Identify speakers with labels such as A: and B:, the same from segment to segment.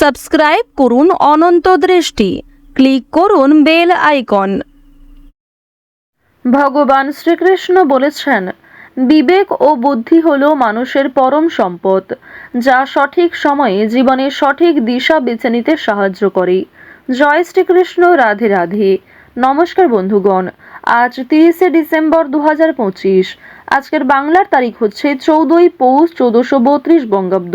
A: Subscribe করুন অনন্ত দৃষ্টি। Click করুন বেল আইকন।
B: ভগবান শ্রীকৃষ্ণ বলেছেন, বিবেক ও বুদ্ধি হল মানুষের পরম সম্পদ, যা সঠিক সময়ে জীবনের সঠিক দিশা বেছে নিতে সাহায্য করে। জয় শ্রীকৃষ্ণ, রাধে রাধে। নমস্কার বন্ধুগণ, আজ তিরিশে ডিসেম্বর দু হাজার পঁচিশ। আজকের বাংলার তারিখ হচ্ছে চৌদ্দই পৌষ চৌদ্দশো বত্রিশ বঙ্গাব্দ।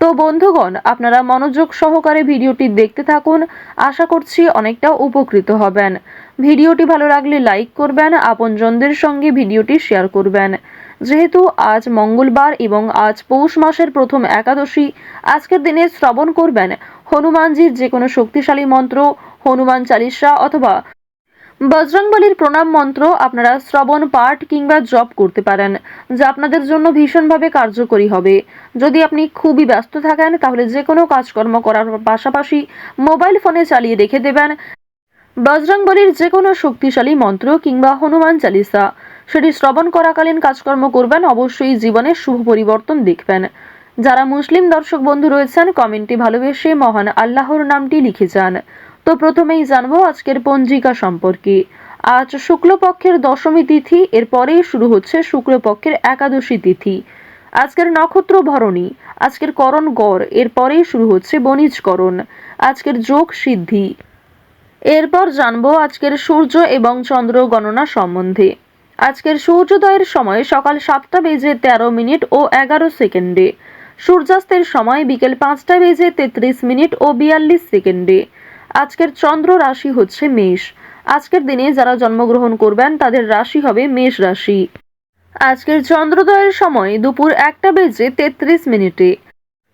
B: তো বন্ধুগণ, আপনারা মনোযোগ সহকারে ভিডিওটি দেখতে থাকুন। আশা করছি অনেকটা উপকৃত হবেন। ভিডিওটি ভালো লাগলে লাইক করবেন, আপনজনদের সঙ্গে ভিডিওটি শেয়ার করবেন। যেহেতু আজ মঙ্গলবার এবং আজ পৌষ মাসের প্রথম একাদশী, আজকের দিনে শ্রবণ করবেন হনুমানজির যে কোনো শক্তিশালী মন্ত্র, হনুমান চালিসা অথবা বজরংবলীর প্রণাম মন্ত্র আপনারা শ্রবণ, পাঠ কিংবা জপ করতে পারেন, যা আপনাদের জন্য ভীষণভাবে কার্যকরী হবে। যদি আপনি খুবই ব্যস্ত থাকেন, তাহলে যে কোনো কাজকর্ম করার পাশাপাশি মোবাইল ফোনে চালিয়ে রেখে দেবেন বজরংবলীর যে কোনো শক্তিশালী মন্ত্র কিংবা হনুমান চালিসা। সেটি শ্রবণ করাকালীন কাজকর্ম করবেন, অবশ্যই জীবনে শুভ পরিবর্তন দেখবেন। যারা মুসলিম দর্শক বন্ধু রয়েছেন, কমেন্টে ভালোবেসে মহান আল্লাহর নামটি লিখে যান। তো প্রথমেই জানব আজকের পঞ্জিকা সম্পর্কে। আজ শুক্লপক্ষের দশমী তিথি, এরপরেই শুরু হচ্ছে শুক্লপক্ষের একাদশী তিথি। আজকের নক্ষত্র ভরণী, আজকের করণ গড়, এরপরেই শুরু হচ্ছে বণিজকরণ, আজকের যোগ সিদ্ধি। এরপর জানব আজকের সূর্য এবং চন্দ্র গণনা সম্বন্ধে। আজকের সূর্যোদয়ের সময় সকাল সাতটা বেজে তেরো মিনিট ও এগারো সেকেন্ডে। সূর্যাস্তের সময় বিকেল পাঁচটা বেজে তেত্রিশ মিনিট ও বিয়াল্লিশ সেকেন্ডে। আজকের চন্দ্র রাশি হচ্ছে মেষ। আজকের দিনে যারা জন্মগ্রহণ করবেন, তাদের রাশি হবে মেষ রাশি। আজকের চন্দ্রোদয়ের সময় দুপুর একটা বেজে তেত্রিশ মিনিটে।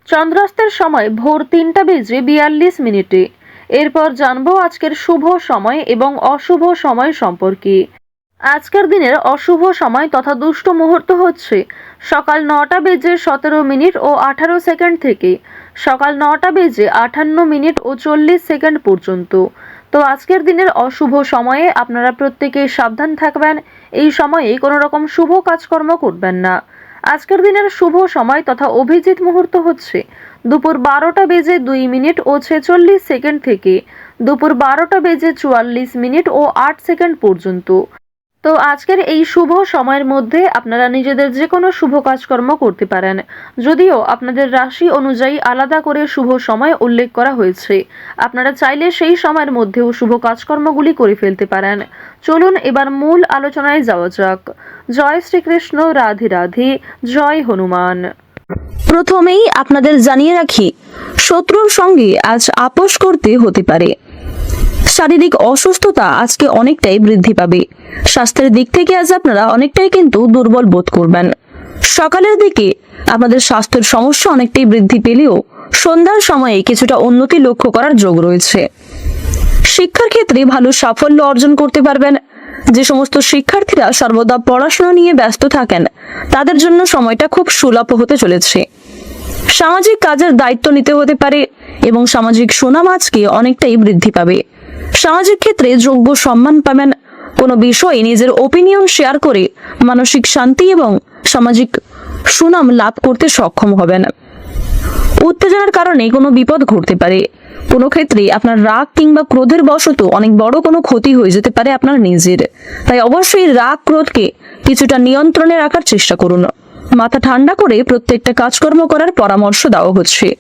B: চন্দ্রাস্তের সময় ভোর তিনটা বেজে বিয়াল্লিশ মিনিটে। এরপর জানব আজকের শুভ সময় এবং অশুভ সময় সম্পর্কে। আজকের দিনের অশুভ সময় তথা দুষ্ট মুহূর্ত হচ্ছে সকাল নটা বেজে সতেরো মিনিট ও আঠারো সেকেন্ড থেকে। সকাল নটা বেজে আটান্ন মিনিট ও চল্লিশ সেকেন্ড পর্যন্ত। তো আজকের দিনের অশুভ সময়ে আপনারা প্রত্যেকে সাবধান থাকবেন। এই সময়ে কোনো রকম শুভ কাজকর্ম করবেন না। আজকের দিনের শুভ সময় তথা অভিজিৎ মুহূর্ত হচ্ছে দুপুর বারোটা বেজে দুই মিনিট ও ছেচল্লিশ সেকেন্ড থেকে। দুপুর বারোটা বেজে চুয়াল্লিশ মিনিট ও আট সেকেন্ড পর্যন্ত। তো আজকের এই শুভ সময়ের মধ্যে আপনারা নিজেদের যে কোনো শুভ কাজকর্ম করতে পারেন। যদিও আপনাদের রাশি অনুযায়ী আলাদা করে শুভ সময় উল্লেখ করা হয়েছে। আপনারা চাইলে সেই সময়ের মধ্যেও শুভ কাজকর্মগুলি করে ফেলতে পারেন। চলুন এবার মূল আলোচনায় যাওয়া যাক। জয় শ্রীকৃষ্ণ, রাধে রাধে, জয় হনুমান।
A: প্রথমেই আপনাদের জানিয়ে রাখি, শত্রুর সঙ্গে আজ আপোষ করতে হতে পারে। শারীরিক অসুস্থতা আজকে অনেকটাই বৃদ্ধি পাবে। স্বাস্থ্যের দিক থেকে আজ আপনারা অনেকটাই কিন্তু দুর্বল বোধ করবেন। সকালের দিকে আপনাদের স্বাস্থ্যের সমস্যা অনেকটাই বৃদ্ধি পেলেও সন্ধ্যার সময়ে কিছুটা উন্নতি লক্ষ্য করার যোগ রয়েছে। শিক্ষার ক্ষেত্রে ভালো সাফল্য অর্জন করতে পারবেন। যে সমস্ত শিক্ষার্থীরা সর্বদা পড়াশোনা নিয়ে ব্যস্ত থাকেন, তাদের জন্য সময়টা খুব সুলভ হতে চলেছে। সামাজিক কাজের দায়িত্ব নিতে হতে পারে এবং সামাজিক সুনাম আজকে অনেকটাই বৃদ্ধি পাবে। সামাজিক ক্ষেত্রে যোগ্য সম্মান পাবেন। কোনো বিষয়ে নিজের ওপিনিয়ন শেয়ার করে মানসিক শান্তি এবং সামাজিক সুনাম লাভ করতে সক্ষম হবেন। উত্তেজনার কারণে কোনো বিপদ ঘটতে পারে। কোনো ক্ষেত্রে আপনার রাগ কিংবা ক্রোধের বশত অনেক বড় কোনো ক্ষতি হয়ে যেতে পারে আপনার নিজের। তাই অবশ্যই রাগ ক্রোধকে কিছুটা নিয়ন্ত্রণে রাখার চেষ্টা করুন। মাথা ঠান্ডা করে প্রত্যেকটা কাজকর্ম করার পরামর্শ দেওয়া হচ্ছে।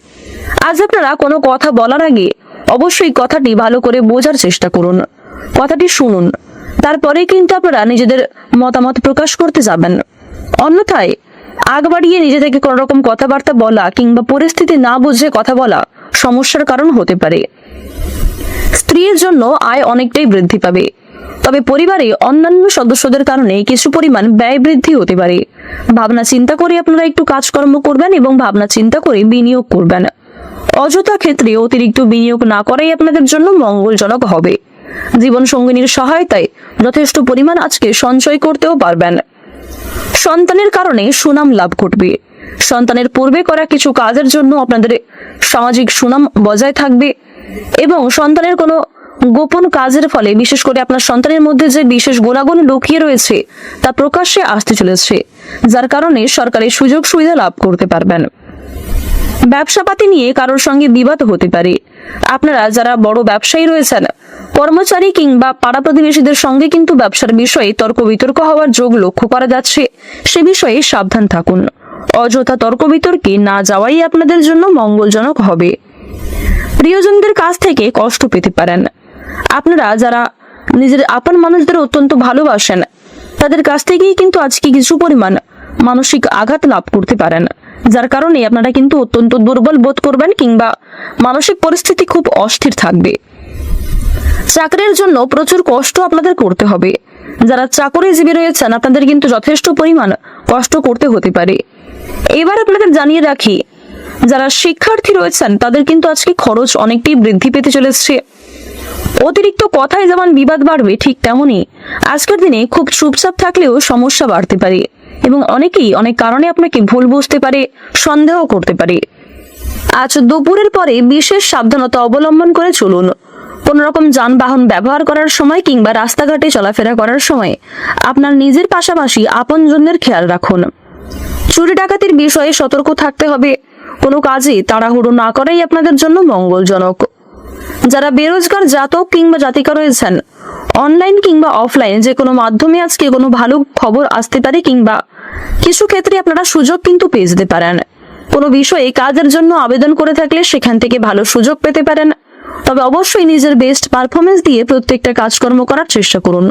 A: আজ আপনারা কোনো কথা বলার আগে অবশ্যই কথাটি ভালো করে বোঝার চেষ্টা করুন। কথাটি শুনুন। তারপরে কিন্তু আপনারা নিজেদের মতামত প্রকাশ করতে যাবেন। অন্যথায় আগ বাড়িয়ে নিজে থেকে কোনো রকম কথাবার্তা বলা কিংবা পরিস্থিতি না বুঝে কথা বলা সমস্যার কারণ হতে পারে। স্ত্রীর জন্য আয় অনেকটাই বৃদ্ধি পাবে। তবে পরিবারে অন্যান্য সদস্যদের কারণে কিছু পরিমাণ ব্যয় বৃদ্ধি হতে পারে। ভাবনা চিন্তা করে আপনারা একটু কাজকর্ম করবেন এবং ভাবনা চিন্তা করে বিনিয়োগ করবেন। অযথা ক্ষেত্রে অতিরিক্ত বিনিয়োগ না করাই আপনাদের জন্য মঙ্গলজনক হবে। জীবন সঙ্গিনীর সহায়তায় যথেষ্ট পরিমাণ আজকে সঞ্চয় করতেও পারবেন। সন্তানের কারণে সুনাম লাভ ঘটবে। সন্তানের পূর্বে করা কিছু কাজের জন্য আপনাদের সামাজিক সুনাম বজায় থাকবে এবং সন্তানের কোনো গোপন কাজের ফলে, বিশেষ করে আপনার সন্তানের মধ্যে যে বিশেষ গুণাগুণ লুকিয়ে রয়েছে, তা প্রকাশ্যে আসতে চলেছে, যার কারণে সরকারি সুযোগ সুবিধা লাভ করতে পারবেন। ব্যবসাপাতি নিয়ে কারোর সঙ্গে বিবাদ হতে পারে। আপনারা যারা বড় ব্যবসায়ী রয়েছেন, কর্মচারী কিংবা পাড়া প্রতিবেশীদের সঙ্গে কিন্তু ব্যবসার বিষয়ে তর্ক বিতর্ক হওয়ার যোগ লক্ষ্য করা যাচ্ছে। সে বিষয়ে সাবধান থাকুন। অযথা তর্ক বিতর্কে না যাওয়াই আপনাদের জন্য মঙ্গলজনক হবে। প্রিয়জনদের কাছ থেকে কষ্ট পেতে পারেন। আপনারা যারা নিজের আপন মানুষদের অত্যন্ত ভালোবাসেন, তাদের কাছ থেকেই কিন্তু আজকে কিছু পরিমাণ মানসিক আঘাত লাভ করতে পারেন। যার কারণে আপনারা কিন্তু অত্যন্ত দুর্বল বোধ করবেন কিংবা মানসিক পরিস্থিতি খুব অস্থির থাকবে। চাকরির জন্য প্রচুর কষ্ট আপনাদের করতে হবে। যারা চাকরিজীবী রয়েছেন, আপনাদের কিন্তু যথেষ্ট পরিমাণ কষ্ট করতে হতে পারে। এবার আপনাদের জানিয়ে রাখি, যারা শিক্ষার্থী রয়েছেন, তাদের কিন্তু আজকে খরচ অনেকটাই বৃদ্ধি পেতে চলেছে। অতিরিক্ত কথায় যেমন বিবাদ বাড়বে, ঠিক তেমনই। আজকের দিনে খুব চুপচাপ থাকলেও সমস্যা বাড়তে পারে এবং অনেকেই অনেক কারণে আপনাকে ভুল বুঝতে পারে, সন্দেহ করতে পারে। আজ দুপুরের পরে বিশেষ সাবধানতা অবলম্বন করে চলুন। কোন রকম যানবাহন ব্যবহার করার সময় কিংবা রাস্তাঘাটে চলাফেরা করার সময় আপনার নিজের পাশাপাশি আপনজনদের খেয়াল রাখুন। চুরি ডাকাতির বিষয়ে সতর্ক থাকতে হবে। কোনো কাজে তাড়াহুড়ো না করাই আপনাদের জন্য মঙ্গলজনক। যারা বেরোজগার, জাতক কিংবা জাতিকা রয়েছেন অনলাইন কিংবা অফলাইন যে কোনো মাধ্যমে আজকে কোনো ভালো খবর আসতে পারে কিংবা কিছু ক্ষেত্রে আপনারা সুযোগ কিন্তু পেয়ে যেতে পারেন। কোনো বিষয়ে কাজের জন্য আবেদন করে থাকলে সেখান থেকে ভালো সুযোগ পেতে পারেন। তবে অবশ্যই নিজের বেস্ট পারফরমেন্স দিয়ে প্রত্যেকটা কাজকর্ম করার চেষ্টা করুন।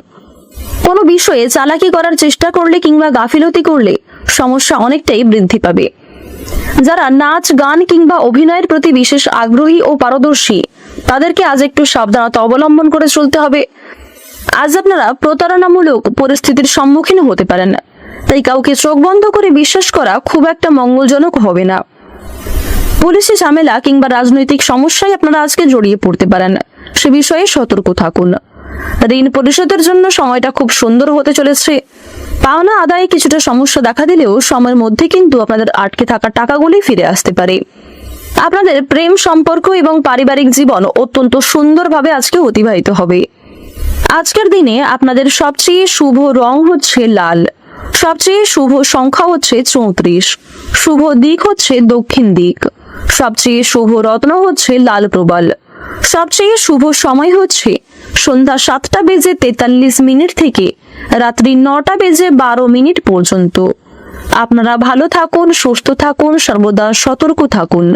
A: কোনো বিষয়ে চালাকি করার চেষ্টা করলে কিংবা গাফিলতি করলে সমস্যা অনেকটাই বৃদ্ধি পাবে। যারা নাচ, গান কিংবা অভিনয়ের প্রতি বিশেষ আগ্রহী ও পারদর্শী তাদেরকে আজ একটু সাবধানতা অবলম্বন করে চলতে হবে। আজ আপনারা প্রতারণামূলক পরিস্থিতির সম্মুখীন হতে পারেন। তাই কাউকে চোখ বন্ধ করে বিশ্বাস করা খুব একটা মঙ্গলজনক হবে না। পুলিশি ঝামেলা কিংবা রাজনৈতিক সমস্যায় আপনারা আজকে জড়িয়ে পড়তে পারেন। সে বিষয়ে সতর্ক থাকুন। ঋণ পরিশোধের জন্য সময়টা খুব সুন্দর হতে চলেছে। পাওনা আদায়ে কিছুটা সমস্যা দেখা দিলেও সময়ের মধ্যে কিন্তু আপনাদের আটকে থাকা টাকাগুলি ফিরে আসতে পারে। আপনাদের প্রেম সম্পর্ক এবং পারিবারিক জীবন অত্যন্ত সুন্দরভাবে আজকে অতিবাহিত হবে। আজকের দিনে আপনাদের সবচেয়ে শুভ রং হচ্ছে লাল। সবচেয়ে শুভ সংখ্যা হচ্ছে চৌত্রিশ। শুভ দিক হচ্ছে দক্ষিণ দিক। সবচেয়ে শুভ রত্ন হচ্ছে লাল প্রবাল। সবচেয়ে শুভ সময় হচ্ছে সন্ধ্যা সাতটা বেজে তেতাল্লিশ মিনিট থেকে রাত্রি নটা বেজে বারো মিনিট পর্যন্ত। আপনারা ভালো থাকুন, সুস্থ থাকুন, সর্বদা সতর্ক থাকুন।